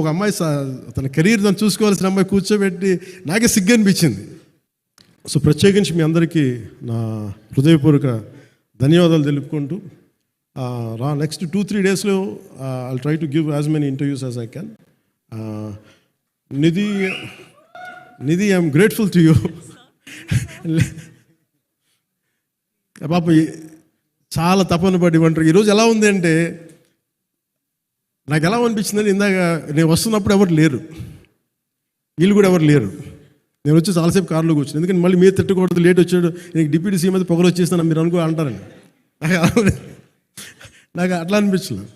ఒక అమ్మాయి తన కెరీర్ తను చూసుకోవాల్సిన అమ్మాయి కూర్చోబెట్టి నాకే సిగ్గు అనిపించింది. సో ప్రత్యేకించి మీ అందరికీ నా హృదయపూర్వక ధన్యవాదాలు తెలుపుకుంటూ రా నెక్స్ట్ టూ త్రీ డేస్లో I try to give as many interviews as I can Nidhi Nidhi I'm grateful to you పాప చాలా తపన పడి ఉంటారు. ఈరోజు ఎలా ఉంది అంటే నాకు ఎలా అనిపించిందని ఇందాక నేను వస్తున్నప్పుడు ఎవరు లేరు. వీళ్ళు కూడా ఎవరు లేరు. నేను వచ్చి చాలాసేపు కార్లో కూర్చుని ఎందుకంటే మళ్ళీ మీరు తిట్టకూడదు లేట్ వచ్చాడు నీకు డిప్యూటీ సీఎం మీద పొగలు వచ్చేస్తాను మీరు అనుకో అంటారని నాకు అట్లా అనిపించలేదు